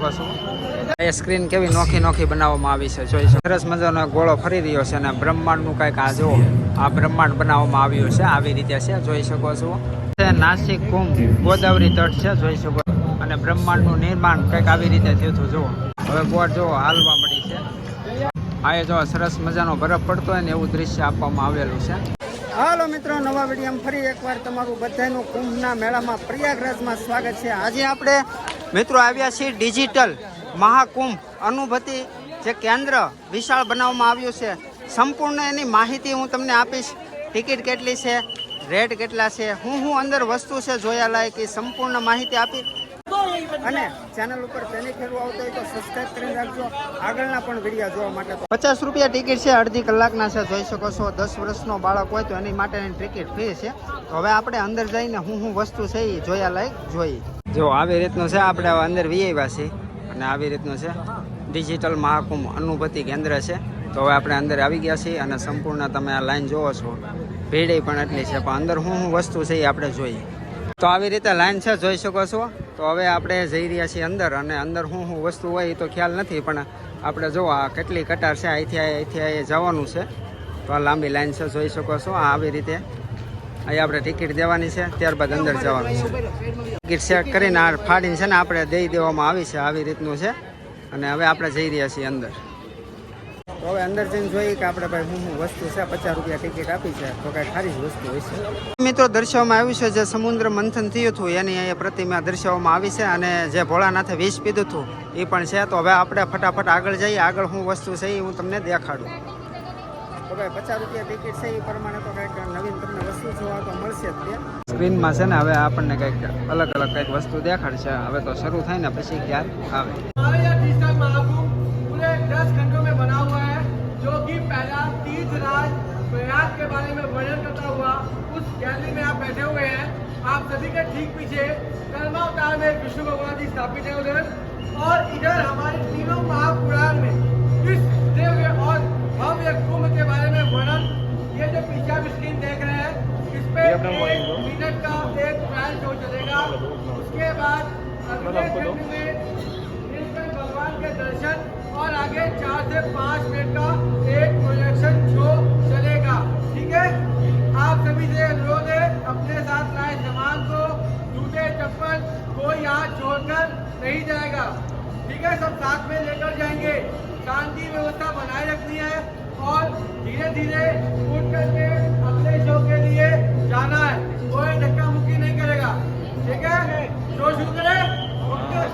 શકો છો એ સ્ક્રીન કેવી નોખી નોખી બનાવવામાં આવી છે જોઈ સરસ મજાનો ગોળો ફરી રહ્યો છે અને બ્રહ્માંડનું કંઈક આ જુઓ આ બ્રહ્માંડ બનાવવામાં આવ્યું છે આવી રીતે છે જોઈ શકો છો. નાસિક કુંભ ગોદાવરી તટ છે જોઈ શકો અને બ્રહ્માંડનું નિર્માણ કંઈક આવી રીતે થયું હતું જુઓ. હવે ગોળ જુઓ હાલવા મળી છે. આ એ જો સરસ મજાનો બરફ પડતો હોય ને એવું દ્રશ્ય આપવામાં આવેલું છે. હાલો મિત્રો નવા વીડિયો ફરી એકવાર તમારું બધાનું કુંભના મેળામાં પ્રયાગરાજમાં સ્વાગત છે. આજે આપણે મિત્રો આવ્યા છીએ ડિજિટલ મહાકુંભ. અનુભૂતિ જે કેન્દ્ર વિશાળ બનાવવામાં આવ્યું છે. સંપૂર્ણ એની માહિતી હું તમને આપીશ. ટિકિટ કેટલી છે? રેટ કેટલા છે? હું હું અંદર વસ્તુ છે જોયા લાયક એ સંપૂર્ણ માહિતી આપી. અને ચેનલ ઉપર પહેલી ફેરવું આવતો હોય તો સબસ્ક્રાઈબ કરી રાખજો આગળના પણ વીડિયો જોવા માટે પચાસ રૂપિયા ટિકિટ છે, અડધી કલાકના છે. જોઈ શકો છો, દસ વર્ષનો બાળક હોય તો એની માટેની ટિકિટ ફ્રી છે. તો હવે આપણે અંદર જઈને હું હું વસ્તુ છે એ જોયા લાયક જોઈએ. જો આવી રીતનું છે, આપણે અંદર વીઆઈવા અને આવી રીતનું છે ડિજિટલ મહાકુંભ અનુભૂતિ કેન્દ્ર છે. તો હવે આપણે અંદર આવી ગયા છીએ અને સંપૂર્ણ તમે આ લાઈન જોવો છો. ભીડ પણ એટલી છે, પણ અંદર હું હું વસ્તુ છે એ આપણે જોઈએ. તો આવી રીતે લાઈન છે, જોઈ શકો છો. તો હવે આપણે જઈ રહ્યા છીએ અંદર અને અંદર શું શું વસ્તુ હોય એ તો ખ્યાલ નથી, પણ આપણે જો આ કેટલી કટાર છે, અહીંથી અહીંથી અહીં જવાનું છે. તો આ લાંબી લાઈન છે, જોઈ શકો છો. આવી રીતે અહીં આપણે ટિકિટ દેવાની છે, ત્યારબાદ અંદર જવાનું છે. ટિકિટ ચેક કરીને આ ફાડીને છે ને આપણે દઈ દેવામાં આવી છે, આવી રીતનું છે. અને હવે આપણે જઈ રહ્યા છીએ અંદર. તો હવે અંદર જઈને જોઈએ કે આપણે ભાઈ હું હું વસ્તુ છે, પચાસ રૂપિયા ટિકિટ આપી છે, તો કાંઈ ખારી જ વસ્તુ હોય છે. મિત્રો, દર્શાવવામાં આવ્યું છે જે સમુદ્ર મંથન થયું હતું, એની અહીંયા પ્રતિમા દર્શાવવામાં આવી છે અને જે ભોળાનાથે વિષ પીધું હતું, એ પણ છે. તો હવે આપણે ફટાફટ આગળ જઈએ, આગળ હું વસ્તુ છે એ હું તમને દેખાડું. તો ભાઈ પચાસ રૂપિયા ટિકિટ છે એ પ્રમાણે તો કંઈક નવીન તમને વસ્તુ જોવા તો મળશે જ તે સ્ક્રીનમાં છે ને હવે આપણને કંઈક અલગ અલગ કંઈક વસ્તુ દેખાડશે હવે તો શરૂ થાય ને પછી ખ્યાલ આવે हमारे यहाँ डिजिटल महाकुंभ पूरे दस घंटों में बना हुआ है जो कि पहला तीर्थ राज प्रयाग के बारे में वर्णन करता हुआ उस गैलरी में आप बैठे हुए हैं आप सभी के ठीक पीछे कर्मा अवतार में विष्णु भगवान जी स्थापित है उधर और इधर हमारे तीनों महापुराण में बाद अगले खंड में नीलकंठ भगवान के दर्शन और आगे चार से पाँच मिनट का एक प्रोजेक्शन शो चलेगा। ठीक है? आप सभी से अनुरोध है अपने साथ लाए सामान को जूते चप्पल कोई यहाँ छोड़कर नहीं जाएगा। ठीक है? सब साथ में लेकर जाएँगे। शांति व्यवस्था बनाए रखनी है और धीरे धीरे उठ करके अगले शो के लिए जाना है। कोई धक्का मुक्की नहीं करेगा। ठीक है? शो शुरू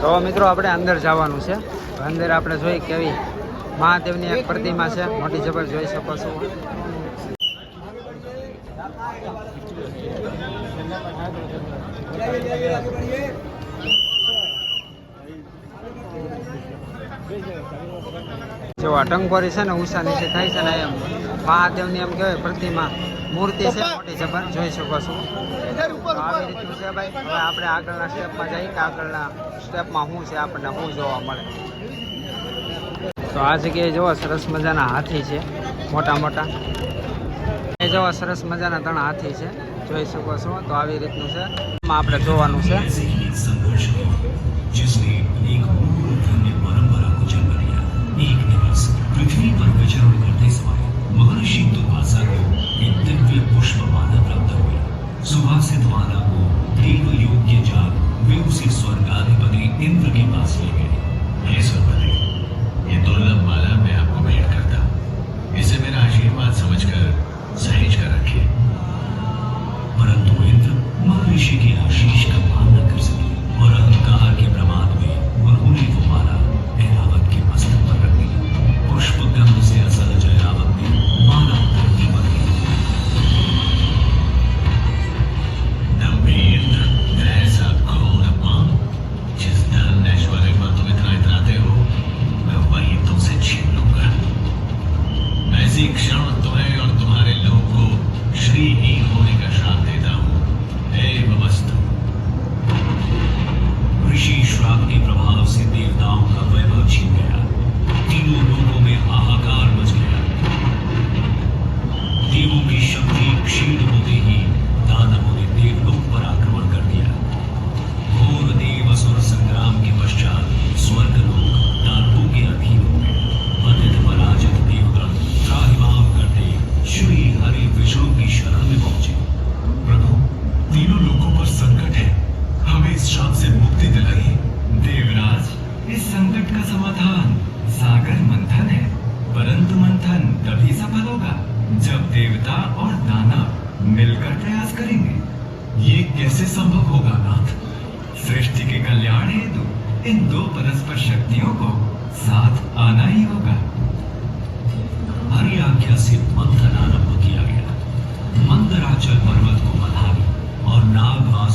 તો મિત્રો, આપણે અંદર જવાનું છે. અંદર આપણે જોઈ કેવી મહાદેવની એક પ્રતિમા છે. મોટી જબર જોઈ શકો છો. જો આ ટંકોરી છે ને ઉષા નીચે થાય છે ને એમ. મહાદેવની એમ કહેવાય પ્રતિમા. મૂર્તિ છે મોટી જબર જોઈ શકો છો. આવી રીતનું છે ભાઈ. હવે આપણે આગળના સ્ટેપમાં જઈએ કે આગળના સ્ટેપમાં શું છે આપણને શું જોવા મળે. તો આ જગ્યાએ જોવો સરસ મજાના હાથી છે મોટા મોટા. એ જોવો સરસ મજાના ત્રણ હાથી છે. જોઈ શકો છો. તો આવી રીતનું છે. આપણે જોવાનું છે.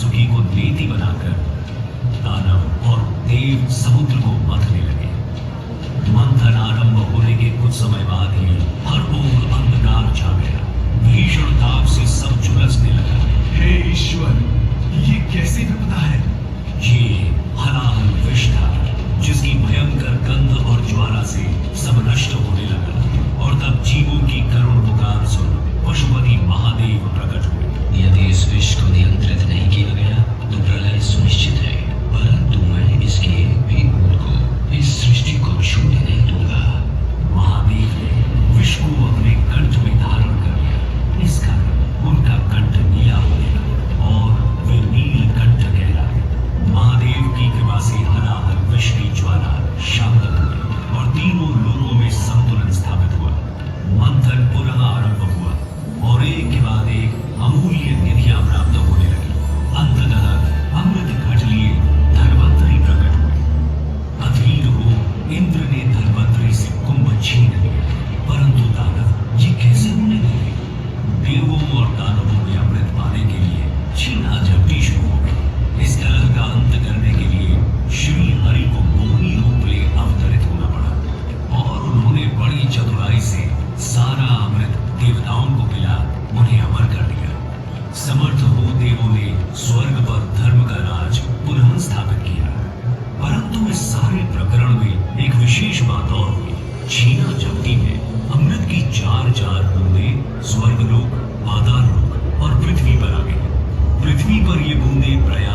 वासुकी को नेति बनाकर दानव और देव समुद्र को मथने लगे। मंथन आरंभ होने के कुछ समय बाद ही हर ओर अंधकार छा गया। भीषण ताप से सब झुलसने लगा। हे ईश्वर ये कैसी विपदा है? ये हलाहल विष था जिसकी भयंकर गंध और ज्वाला से सब नष्ट होने लगा। और तब जीवों की समर्थ हो देवों ने स्वर्ग पर धर्म का राज पुनः स्थापित किया। परंतु इस सारे प्रकरण में एक विशेष बात और हुई। छीना जाती में अमृत की चार चार बूंदे स्वर्गलोक पाताल लोक और पृथ्वी पर आ गई। पृथ्वी पर ये बूंदे प्रयाग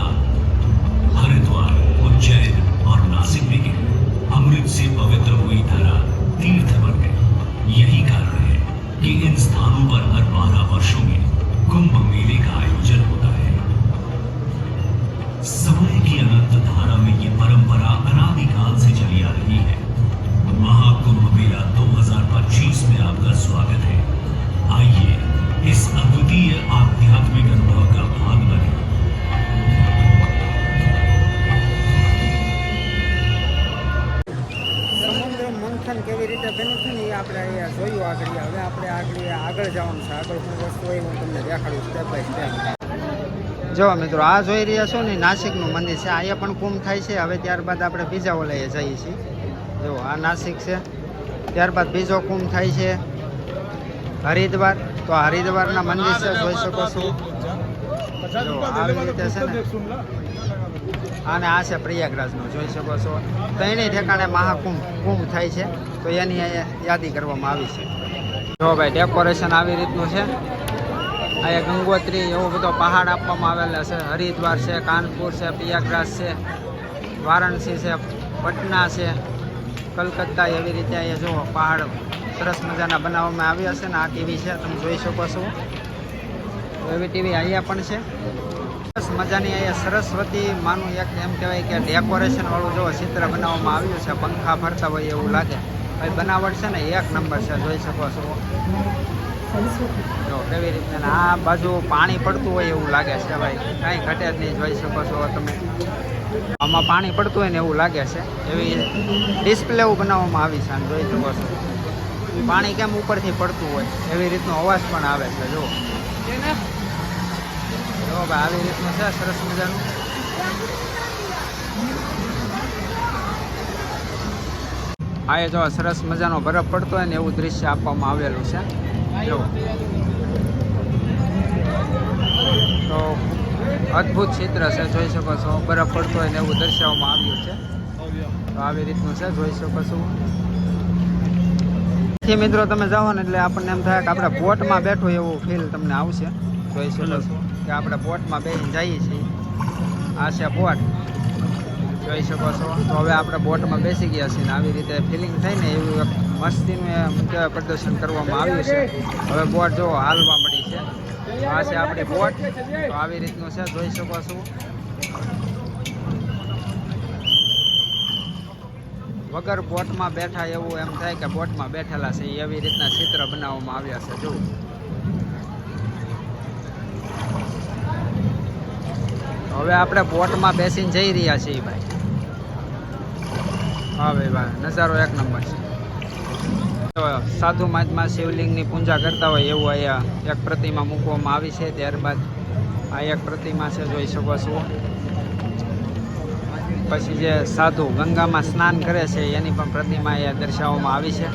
દેખાડું જો મિત્રો, આ જોઈ રહ્યા છો ને, નાસિકનું મંદિર છે. અહીંયા પણ કુંભ થાય છે. હવે ત્યારબાદ આપણે બીજા ઓલાએ જઈએ છીએ. જો, આ નાસિક છે. ત્યારબાદ બીજો કુંભ થાય છે હરિદ્વાર. તો હરિદ્વારના મંદિર છે, જોઈ શકો છો. જો, આવી રીતે છે ને. અને આ છે પ્રયાગરાજનું, જોઈ શકો છો. ત્રણેય ઠેકાણે મહાકુંભ, કુંભ થાય છે. તો એની યાદી કરવામાં આવી છે. જો ભાઈ ડેકોરેશન આવી રીતનું છે. અહીંયા ગંગોત્રી, એવો બધો પહાડ આપવામાં આવેલા છે. હરિદ્વાર છે, કાનપુર છે, પ્રયાગરાજ છે, વારાણસી છે, પટના છે. કલકત્તા એવી રીતે અહીંયા જુઓ પહાડ સરસ મજાના બનાવવામાં આવ્યા છે ને આ ટીવી છે, તમે જોઈ શકો છો. એવી ટીવી અહીંયા પણ છે. સરસ મજાની અહીંયા સરસ્વતી માનું એક એમ કહેવાય કે ડેકોરેશનવાળું જુઓ ચિત્ર બનાવવામાં આવ્યું છે, પંખા ફરતા હોય એવું લાગે. ભાઈ બનાવટ છે ને એક નંબર છે, જોઈ શકો છો. જો કેવી રીતે ને આ બાજુ પાણી પડતું હોય એવું લાગે છે ભાઈ. કાંઈ ઘટે જ નહીં, જોઈ શકો છો તમે. આમાં પાણી પડતું હોય ને એવું લાગે છે. એવી ડિસ્પ્લે બનાવવામાં આવી છે જોઈ શકો છો. પાણી કેમ ઉપરથી પડતું હોય? એવી રીતનો અવાજ પણ આવે છે જો જો ભાઈ, આવી રીતનું છે, સરસ મજાનું. આ એ જો સરસ મજાનો બરફ પડતો હોય ને એવું દ્રશ્ય આપવામાં આવેલું છે. જો. તો અદ્ભુત ચિત્ર છે જોઈ શકો છો. બરફ પડતો હોય ને એવું દર્શાવવામાં આવ્યું છે. તો આવી રીતનું છે જોઈ શકો છો. મિત્રો તમે જાઓ ને એટલે આપણને એમ થાય કે આપણે બોટમાં બેઠો એવું ફીલ તમને આવશે. જોઈ શકો છો કે આપણે બોટમાં બેસીને જઈએ છીએ. આ છે બોટ. જોઈ શકો છો. તો હવે આપણે બોટમાં બેસી ગયા છીએ ને આવી રીતે ફિલિંગ થઈ ને એવું મસ્તીનું પ્રદર્શન કરવામાં આવ્યું છે. હવે બોટ જો હાલવા મળી છે. આ છે આપણી બોટ. તો આવી રીતનું છે, જોઈ શકો છો. વગર બોટમાં બેઠા એવું એમ થાય કે બોટમાં બેઠેલા છે એવી રીતના ચિત્ર બનાવવામાં આવ્યા છે જો હવે આપણે બોટમાં બેસીને જઈ રહ્યા છીએ, ભાઈ. હા ભાઈ ભાઈ નજારો એક નંબર છે. સાધુ મહાત્મા શિવલિંગની પૂજા કરતા હોય એવું અહીંયા એક પ્રતિમા મૂકવામાં આવી છે. ત્યારબાદ આ એક પ્રતિમા છે, જોઈ શકો છો. પછી જે સાધુ ગંગામાં સ્નાન કરે છે, એની પણ પ્રતિમા અહીંયા દર્શાવવામાં આવી છે.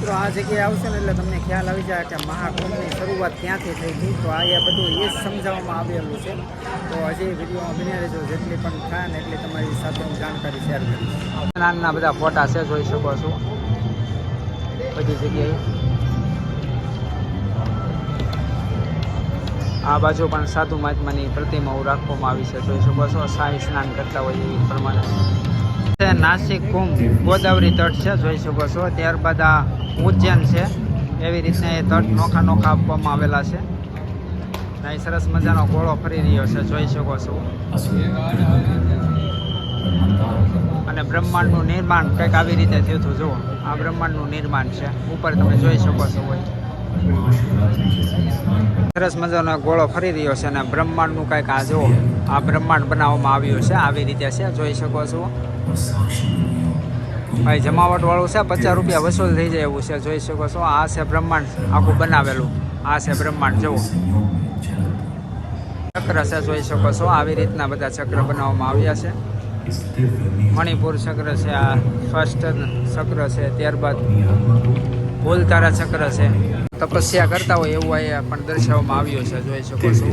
મિત્રો, આ જગ્યાએ આવશે ને એટલે તમને ખ્યાલ આવી જાય કે મહાકુંભની શરૂઆત ક્યાંથી થઈ હતી. તો આ બધું એ સમજાવવામાં આવેલું છે. તો હજી વિડીયોમાં બન્યા રહેજો. જેટલી પણ થાય ને એટલી તમારી સાથે હું જાણકારી શેર કરીશ. નાના બધા ફોટા છે, જોઈ શકો છો. બધી જગ્યાએ. આ બાજુ પણ સાધુ મહાત્માની પ્રતિમાઓ રાખવામાં આવી છે. જોઈ શકો છો સાંઈ સ્નાન કરતા હોય એ પ્રમાણે. નાસિક કુંભ ગોદાવરી તટ છે, જોઈ શકો છો. ત્યારબાદ આ ઉજ્જૈન છે. એવી રીતના એ તટ નોખા નોખા આપવામાં આવેલા છે. અહીં સરસ મજાનો ગોળો ફરી રહ્યો છે. જોઈ શકો છો. અને બ્રહ્માંડનું નિર્માણ કંઈક આવી રીતે થયું હતું. જુઓ, આ બ્રહ્માંડનું નિર્માણ છે. ઉપર તમે જોઈ શકો છો હોય. સરસ મજાનો ગોળો ફરી રહ્યો છે અને બ્રહ્માંડનું કંઈક આ જુઓ, આ બ્રહ્માંડ બનાવવામાં આવ્યું છે. આવી રીતે છે. જોઈ શકો છો. ભાઈ જમાવટ વાળું છે, પચાસ રૂપિયા વસૂલ થઈ જાય એવું છે. જોઈ શકો છો, આ છે બ્રહ્માંડ, આખું બનાવેલું. આ છે બ્રહ્માંડ, જુઓ. ચક્ર છે, જોઈ શકો છો, આવી રીતના બધા ચક્ર બનાવવામાં આવ્યા છે. મણિપુર ચક્ર છે, આ ફર્સ્ટ ચક્ર છે, ત્યારબાદ બોલતારા ચક્ર છે. તપસ્યા કરતા હોય એવું અહીંયા પણ દર્શાવવામાં આવ્યું છે, જોઈ શકો છો.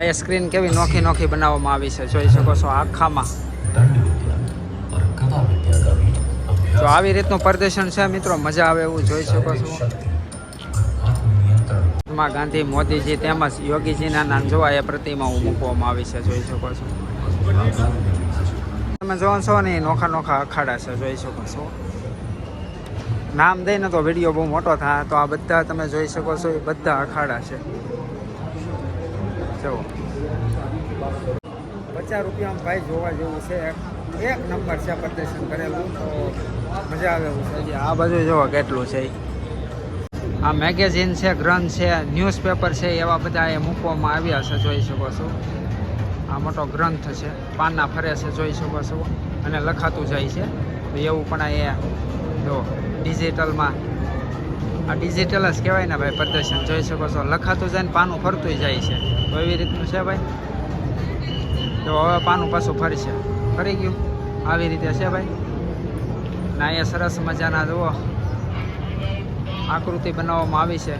એ સ્ક્રીન કેવી નોખી નોખી બનાવવામાં આવી છે, જોઈ શકો છો, આખામાં. તો આવી રીતનું પ્રદર્શન છે, મિત્રો. મજા આવે એવું જોઈ શકો છો. મહાત્મા ગાંધી, મોદીજી તેમજ યોગીજીના નામ જોવા એ પ્રતિમાઓ મૂકવામાં આવી છે, જોઈ શકો છો. તમે જોવો છો ને નોખા નોખા અખાડા છે, જોઈ શકો છો. નામ દઈને તો વીડિયો બહુ મોટો થાય, તો આ બધા તમે જોઈ શકો છો, એ બધા અખાડા છે. જુઓ. પચાસ રૂપિયામાં ભાઈ જોવા જેવું છે. એક નંબર છે પ્રદર્શન કરેલું, તો મજા આવે એવું છે. આ બાજુ જોવો કેટલું છે. આ મેગેઝિન છે, ગ્રંથ છે ન્યૂઝપેપર છે, એવા બધા એ મૂકવામાં આવ્યા છે, જોઈ શકો છો. આ મોટો ગ્રંથ છે પાના ફરે છે, જોઈ શકો છો. અને લખાતું જાય છે. એવું પણ એ જો ડિજિટલમાં આ ડિજિટલ જ કહેવાય ને ભાઈ પ્રદર્શન, જોઈ શકો છો. લખાતું જાય ને પાનું ફરતું જાય છે. તો એવી રીતનું છે ભાઈ? તો હવે પાનું પાછું ફરશે. ફરી ગયું. આવી રીતે છે ભાઈ? ના અહીંયા સરસ મજાના જુઓ. આકૃતિ બનાવવામાં આવી છે.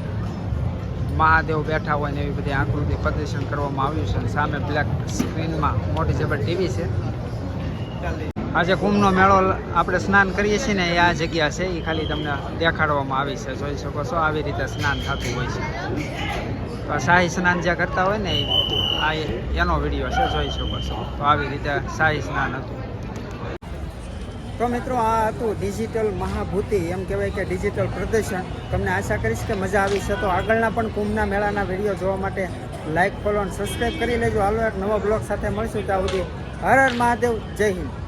મહાદેવ બેઠા હોય ને એવી બધી આકૃતિ પ્રદર્શન કરવામાં આવ્યું છે. અને સામે બ્લેક સ્ક્રીનમાં મોટી જબર ટીવી છે. આજે કુંભનો મેળો આપણે સ્નાન કરીએ છીએ ને એ આ જગ્યા છે. એ ખાલી તમને દેખાડવામાં આવી છે. જોઈ શકો છો, આવી રીતે સ્નાન થતું હોય છે. શાહી સ્નાન જ્યાં કરતા હોય ને એ આ એનો વીડિયો છે, જોઈ શકો છો. તો આવી રીતે સાઈઝ સ્નાન હતું. તો મિત્રો, આ હતું ડિજિટલ મહાભૂતિ, એમ કહેવાય કે ડિજિટલ પ્રદર્શન. તમને આશા કરીશ કે મજા આવી છે. તો આગળના પણ કુંભના મેળાના વીડિયો જોવા માટે લાઇક ફોલો અને સબસ્ક્રાઈબ કરી લેજો. હાલો, એક નવા બ્લોગ સાથે મળશું ત્યાં સુધી. હર હર મહાદેવ. જય હિન્દ.